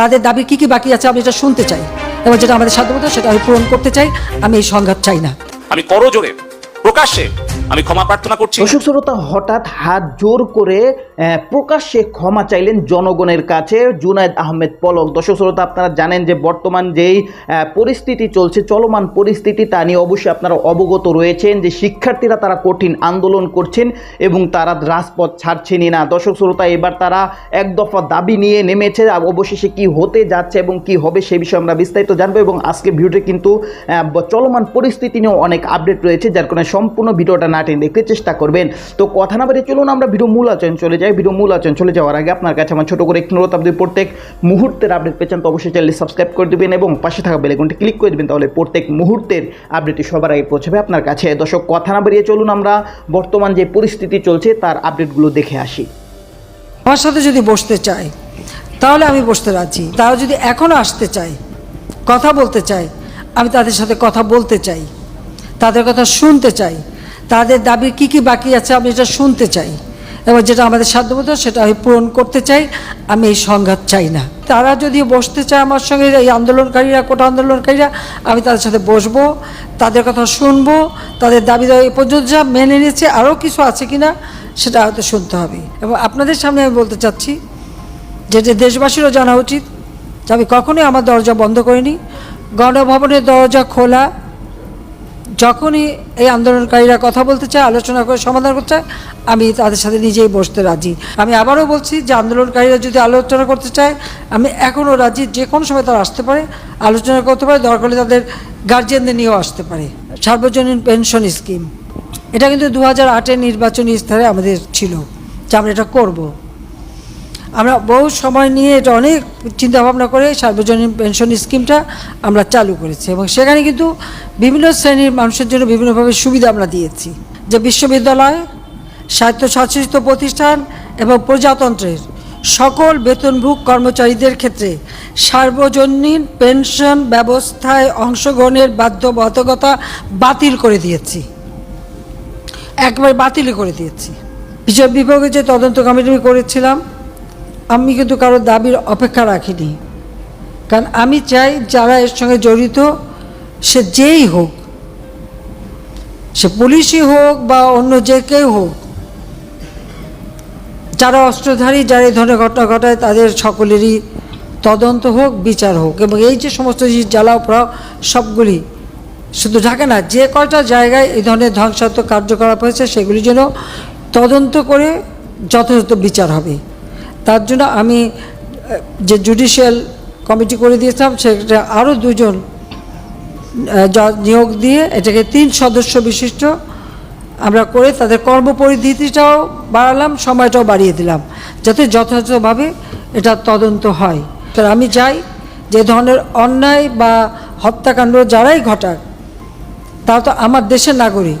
তাদের দাবি কি কি বাকি আছে আমি এটা শুনতে চাই। এবং যেটা আমাদের সাধ্যমতো সেটা আমি পূরণ করতে চাই। আমি এই সংঘাত চাই না। আমি করজোরে প্রকাশ্যে আমি ক্ষমা প্রার্থনা করছি। দর্শক শ্রোতা হঠাৎ হাত জোর করে প্রকাশ্যে ক্ষমা চাইলেন জনগণের কাছে। জুনায়দ আহমেদ পলক। দর্শক শ্রোতা, আপনারা জানেন যে বর্তমান যেই পরিস্থিতি চলছে, চলমান পরিস্থিতি তা নিয়ে অবশ্যই আপনারা অবগত রয়েছেন যে শিক্ষার্থীরা তারা কঠিন আন্দোলন করছেন এবং তারা রাজপথ ছাড়ছেনই না। দর্শক শ্রোতা, এবার তারা এক দফা দাবি নিয়ে নেমেছে অবশেষে কি হতে যাচ্ছে এবং কি হবে সে বিষয়ে আমরা বিস্তারিত জানব এবং আজকে ভিডিওটি কিন্তু চলমান পরিস্থিতি নিয়েও অনেক আপডেট রয়েছে, যার কারণে সম্পূর্ণ ভিডিওটা না টেনে দেখতে চেষ্টা করবেন। তো কথা না বাড়িয়ে চলুন, আমরা ভিডিও মূল আচরণ চলে যাই। ভিডিও মূল আচরণ চলে যাওয়ার আগে আপনার কাছে আমার ছোটো করে একটু অনুরোধ, আপনি প্রত্যেক মুহূর্তের আপডেট পেয়েছেন তো অবশ্যই চ্যানেল সাবস্ক্রাইব করে দেবেন এবং পাশে থাকা বেলেগুনটি ক্লিক করে দেবেন, তাহলে প্রত্যেক মুহূর্তের আপডেটটি সবার আগে পৌঁছবে আপনার কাছে। দর্শক, কথা না বাড়িয়ে চলুন, আমরা বর্তমান যে পরিস্থিতি চলছে, তার আপডেটগুলো দেখে আসি। আমার সাথে যদি বসতে চায়, তাহলে আমি বসতে রাজি। তারা যদি এখনও আসতে চায়, কথা বলতে চায়, আমি তাদের সাথে কথা বলতে চাই, তাদের কথা শুনতে চাই তাদের দাবির কি কি বাকি আছে আমি এটা শুনতে চাই। এবং যেটা আমাদের সাধ্যমতো সেটা আমি পূরণ করতে চাই, আমি এই সংঘাত চাই না। তারা যদি বসতে চায় আমার সঙ্গে, এই আন্দোলনকারীরা, কোটা আন্দোলনকারীরা, আমি তাদের সাথে বসবো, তাদের কথা শুনব, তাদের দাবি দাবি পর্যন্ত যা মেনে নিয়েছে, আরও কিছু আছে কি না সেটা হয়তো শুনতে হবে। এবং আপনাদের সামনে আমি বলতে চাচ্ছি যে দেশবাসীরও জানা উচিত যে, আমি কখনোই আমার দরজা বন্ধ করিনি। গণভবনের দরজা খোলা যখনই এই আন্দোলনকারীরা কথা বলতে চায়, আলোচনা করে সমাধান করতে চায়, আমি তাদের সাথে নিজেই বসতে রাজি। আমি আবারও বলছি যে আন্দোলনকারীরা যদি আলোচনা করতে চায়, আমি এখনও রাজি যে কোনো সময় তারা আসতে পারে, আলোচনা করতে পারে, দরকার হলে তাদের গার্জিয়ানদের নিয়েও আসতে পারে। সার্বজনীন পেনশন স্কিম এটা কিন্তু দু হাজার আটের নির্বাচনী স্তরে আমাদের ছিল, যে আমরা এটা করব। আমরা বহু সময় নিয়ে এটা অনেক চিন্তাভাবনা করে সার্বজনীন পেনশন স্কিমটা আমরা চালু করেছি এবং সেখানে কিন্তু বিভিন্ন শ্রেণির মানুষের জন্য বিভিন্নভাবে সুবিধা আমরা দিয়েছি। যে বিশ্ববিদ্যালয়, স্বায়ত্তশাসিত প্রতিষ্ঠান এবং প্রজাতন্ত্রের সকল বেতনভোগ কর্মচারীদের ক্ষেত্রে সার্বজনীন পেনশন ব্যবস্থায় অংশগ্রহণের বাধ্যবাধকতা বাতিল করে দিয়েছি। একবার বাতিল করে দিয়েছি। বিচার বিভাগে যে তদন্ত কমিটি করেছিলাম আমি কিন্তু কারোর দাবির অপেক্ষা রাখিনি। কারণ আমি চাই যারা এর সঙ্গে জড়িত, সে যেই হোক, সে পুলিশই হোক বা অন্য যে কেউ হোক, যারা অস্ত্রধারী, যারা এই ধরনের ঘটনা ঘটায়, তাদের সকলেরই তদন্ত হোক, বিচার হোক এবং এই যে সমস্ত জিনিস, জ্বালাও পোড়াও, সবগুলি শুধু ঢাকা না, যে কয়টা জায়গায় এই ধরনের ধ্বংসাত্মক কার্যকলাপ হয়েছে, সেগুলি যেন তদন্ত করে যথাযথ বিচার হবে। তার জন্য আমি যে জুডিশিয়াল কমিটি করে দিয়েছিলাম, সেটা আরও দুজন নিয়োগ দিয়ে এটাকে তিন সদস্য বিশিষ্ট আমরা করে তাদের কর্মপরিধিটাও বাড়ালাম, সময়টাও বাড়িয়ে দিলাম, যাতে যথাযথভাবে এটা তদন্ত হয়। আমি চাই যে ধরনের অন্যায় বা হত্যাকাণ্ড যারাই ঘটাক, তারা তো আমার দেশের নাগরিক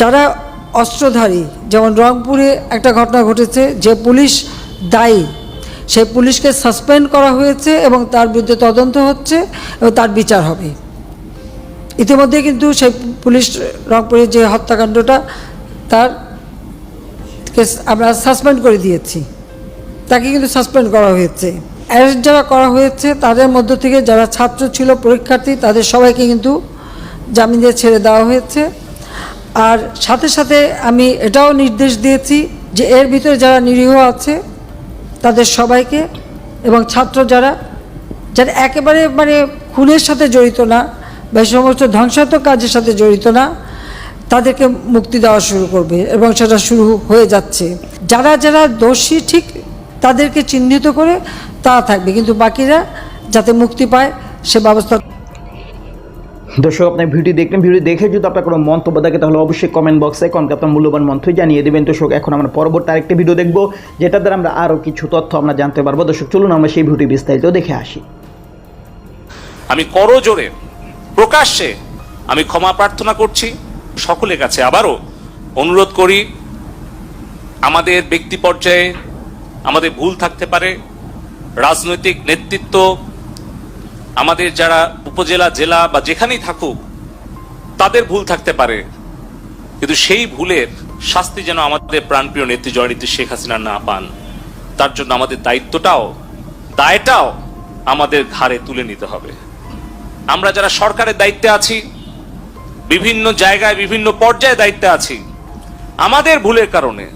যারা অস্ত্রধারী, যেমন রংপুরে একটা ঘটনা ঘটেছে, যে পুলিশ দায়ী সেই পুলিশকে সাসপেন্ড করা হয়েছে এবং তার বিরুদ্ধে তদন্ত হচ্ছে এবং তার বিচার হবে। ইতিমধ্যে কিন্তু সেই পুলিশ রংপুরের যে হত্যাকাণ্ডটা, তার কে আমরা সাসপেন্ড করে দিয়েছি। তাকে কিন্তু সাসপেন্ড করা হয়েছে। অ্যারেস্ট যারা করা হয়েছে, তাদের মধ্য থেকে যারা ছাত্র ছিল, পরীক্ষার্থী, তাদের সবাইকে কিন্তু জামিন দিয়ে ছেড়ে দেওয়া হয়েছে। আর সাথে সাথে আমি এটাও নির্দেশ দিয়েছি যে এর ভিতরে যারা নিরীহ আছে, তাদের সবাইকে এবং ছাত্র যারা যারা একেবারে মানে খুনের সাথে জড়িত না বা সমস্ত ধ্বংসাত্মক কাজের সাথে জড়িত না, তাদেরকে মুক্তি দেওয়া শুরু করবে এবং সেটা শুরু হয়ে যাচ্ছে। যারা যারা দোষী ঠিক তাদেরকে চিহ্নিত করে তা থাকবে, কিন্তু বাকিরা যাতে মুক্তি পায় সে ব্যবস্থা দর্শক আপনার ভিডিও দেখলেন ভিডিও দেখে যদি আপনার কোনো মন্তব্য থাকে, তাহলে অবশ্যই কমেন্ট বক্সে কনকে আপনার মূল্যবান মন্তব্য জানিয়ে দেবেন। দর্শক, এখন আমরা পরবর্তী আরেকটি ভিডিও দেখব যেটা দ্বারা আমরা আরও কিছু তথ্য আমরা জানতে পারব। দর্শক, চলুন আমরা সেই ভিডিও বিস্তারিত দেখে আসি। আমি করজোরে প্রকাশ্যে আমি ক্ষমা প্রার্থনা করছি। সকলের কাছে আবারও অনুরোধ করি, আমাদের ব্যক্তি পর্যায়ে আমাদের ভুল থাকতে পারে। রাজনৈতিক নেতৃত্ব আমাদের যারা উপজেলা, জেলা বা যেখানেই থাকুক, তাদের ভুল থাকতে পারে। কিন্তু সেই ভুলের শাস্তি যেন আমাদের প্রাণপ্রিয় নেত্রী জয়নীতি শেখ হাসিনা না পান, তার জন্য আমাদের দায়িত্বটাও, দায়টাও আমাদের ঘাড়ে তুলে নিতে হবে। আমরা যারা সরকারের দায়িত্বে আছি, বিভিন্ন জায়গায়, বিভিন্ন পর্যায়ে দায়িত্বে আছি, আমাদের ভুলের কারণে,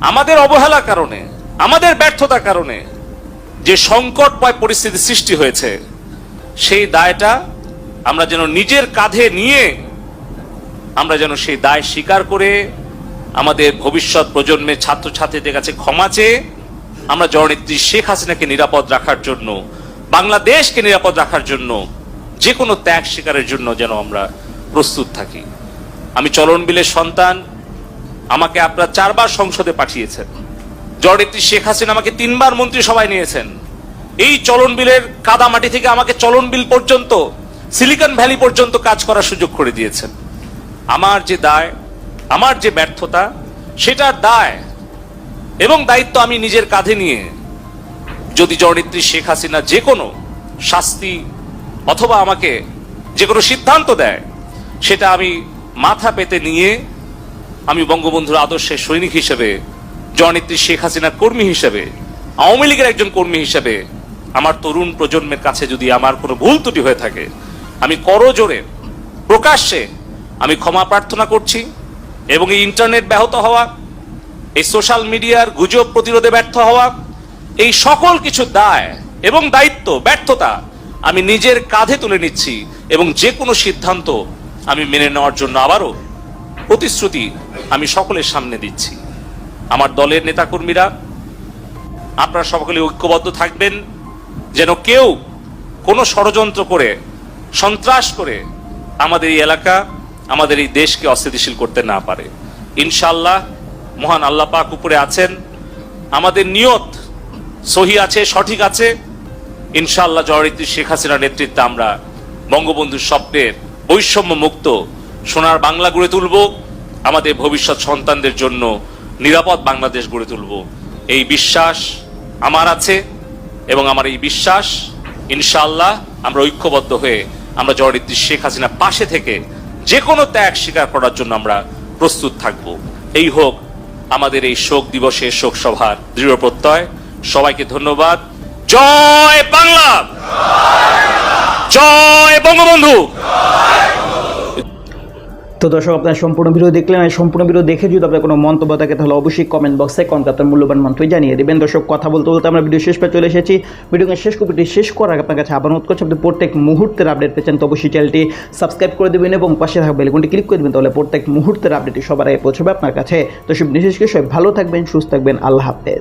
আমাদের অবহেলার কারণে, আমাদের ব্যর্থতার কারণে যে সংকটময় পরিস্থিতি সৃষ্টি হয়েছে সেই দায়টা আমরা যেন নিজের কাঁধে নিয়ে আমরা যেন সেই দায় স্বীকার করে আমাদের ভবিষ্যৎ প্রজন্মের ছাত্রছাত্রীদের কাছে ক্ষমা চেয়ে আমরা জননেত্রী শেখ হাসিনাকে নিরাপদ রাখার জন্য, বাংলাদেশকে নিরাপদ রাখার জন্য যে কোনো ত্যাগ স্বীকারের জন্য যেন আমরা প্রস্তুত থাকি। আমি চলন বিলের সন্তান, আমাকে আপনারা চারবার সংসদে পাঠিয়েছেন। জননেত্রী শেখ হাসিনা আমাকে তিনবার মন্ত্রিসভায় নিয়েছেন। এই চলন বিলের কাদামাটি থেকে আমাকে চলন বিল পর্যন্ত, সিলিকন ভ্যালি পর্যন্ত কাজ করার সুযোগ করে দিয়েছেন। আমার যে দায়, আমার যে ব্যর্থতা সেটার দায় এবং দায়িত্ব আমি নিজের কাঁধে নিয়ে যদি জননেত্রী শেখ হাসিনা যে কোনো শাস্তি অথবা আমাকে যে কোনো সিদ্ধান্ত দেয়, সেটা আমি মাথা পেতে নিয়ে আমি বঙ্গবন্ধুর আদর্শের সৈনিক হিসেবে, জননেত্রী শেখ হাসিনার কর্মী হিসেবে, আওয়ামী লীগের একজন কর্মী হিসেবে আমার তরুণ প্রজন্মের কাছে যদি আমার কোনো ভুল ত্রুটি হয়ে থাকে, আমি করজোরে প্রকাশ্যে আমি ক্ষমা প্রার্থনা করছি এবং এই ইন্টারনেট ব্যাহত হওয়া, এই সোশ্যাল মিডিয়ার গুজব প্রতিরোধে ব্যর্থ হওয়া, এই সকল কিছু দায় এবং দায়িত্ব, ব্যর্থতা আমি নিজের কাঁধে তুলে নিচ্ছি এবং যে কোনো সিদ্ধান্ত আমি মেনে নেওয়ার জন্য আবারও প্রতিশ্রুতি আমি সকলের সামনে দিচ্ছি। আমার দলের নেতাকর্মীরা, আপনারা সকলে ঐক্যবদ্ধ থাকবেন। যেন কেউ কোনো ষড়যন্ত্র করে, সন্ত্রাস করে আমাদের এই এলাকা, আমাদের এই দেশকে অস্থিতিশীল করতে না পারে। ইনশাল্লাহ মহান আল্লাহ পাক উপরে আছেন। আমাদের নিয়ত সহি আছে, সঠিক আছে। ইনশাল্লাহ জয়রীতি শেখ হাসিনার নেতৃত্বে আমরা বঙ্গবন্ধুর স্বপ্নের বৈষম্য মুক্ত সোনার বাংলা গড়ে তুলব। আমাদের ভবিষ্যৎ সন্তানদের জন্য নিরাপদ বাংলাদেশ গড়ে তুলব। এই বিশ্বাস আমার আছে। এবং আমার এই বিশ্বাস, ইনশাআল্লাহ, আমরা ঐক্যবদ্ধ হয়ে আমরা জয়রীতি শেখ হাসিনা পাশে থেকে যে কোনো ত্যাগ স্বীকার করার জন্য আমরা প্রস্তুত থাকব। এই হোক আমাদের এই শোক দিবসে শোক সভার দৃঢ় প্রত্যয়। সবাইকে ধন্যবাদ। জয় বাংলা! জয় বঙ্গবন্ধু! তো দর্শক, আপনার সম্পূর্ণ ভিডিও দেখলেন। এই সম্পূর্ণ ভিডিও দেখে যদি আপনার কোনো মন্তব্য থাকে, তাহলে অবশ্যই কমেন্ট বক্সে কনকে আপনার মূল্যবান মন্তব্য জানিয়ে দেবেন। দর্শক, কথা বলতে বলতে আমরা ভিডিও শেষ পে চলে এসেছি। ভিডিওকে শেষ কপিটি শেষ করার আগে আপনার কাছে আবার অনুরোধ করছি, আপনি প্রত্যেক মুহূর্তের আপডেট পেয়েছেন তো অবশ্যই চ্যানেলটি সাবস্ক্রাইব করে দেবেন এবং পাশে থাকা বেলকনটি ক্লিক করে দেবেন, তাহলে প্রত্যেক মুহূর্তের আপডেটটি সবার আগে পৌঁছবে আপনার কাছে। তো সব বিশেষ করে সবাই ভালো থাকবেন, সুস্থ থাকবেন, আল্লাহ হাফেজ।